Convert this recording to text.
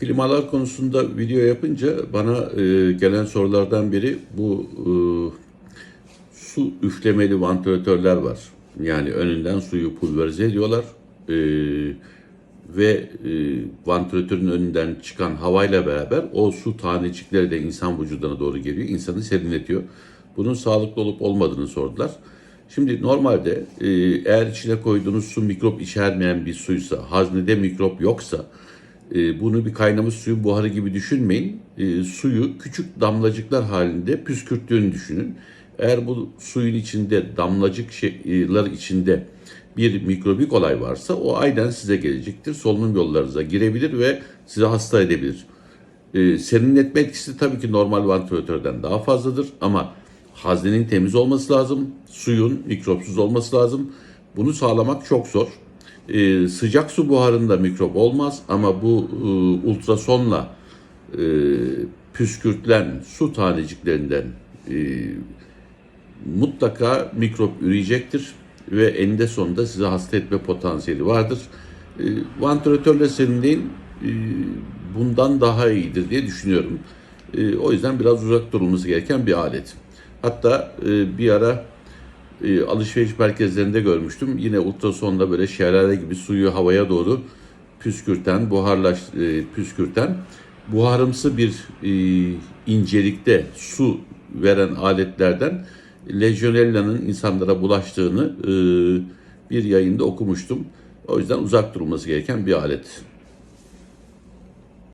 Klimalar konusunda video yapınca bana e, gelen sorulardan biri bu e, su üflemeli vantilatörler var. Yani önünden suyu pulverize ediyorlar e, ve e, vantilatörün önünden çıkan havayla beraber o su tanecikleri de insan vücuduna doğru geliyor. insanı serinletiyor. Bunun sağlıklı olup olmadığını sordular. Şimdi normalde e, eğer içine koyduğunuz su mikrop içermeyen bir suysa, haznede mikrop yoksa bunu bir kaynamış suyun buharı gibi düşünmeyin. E, suyu küçük damlacıklar halinde püskürttüğünü düşünün. Eğer bu suyun içinde damlacıklar içinde bir mikrobik olay varsa o aynen size gelecektir. Solunum yollarınıza girebilir ve sizi hasta edebilir. E, serinletme etkisi tabii ki normal vantilatörden daha fazladır ama haznenin temiz olması lazım, suyun mikropsuz olması lazım. Bunu sağlamak çok zor. Ee, sıcak su buharında mikrop olmaz ama bu e, ultrasonla e, püskürtülen su taneciklerinden e, mutlaka mikrop üreyecektir ve eninde sonunda size hasta etme potansiyeli vardır. E, vantilatörle serinleyin e, bundan daha iyidir diye düşünüyorum. E, o yüzden biraz uzak durulması gereken bir alet. Hatta e, bir ara e, alışveriş merkezlerinde görmüştüm. Yine ultrasonda böyle şelale gibi suyu havaya doğru püskürten, buharlaş e, püskürten buharımsı bir e, incelikte su veren aletlerden Legionella'nın insanlara bulaştığını e, bir yayında okumuştum. O yüzden uzak durulması gereken bir alet.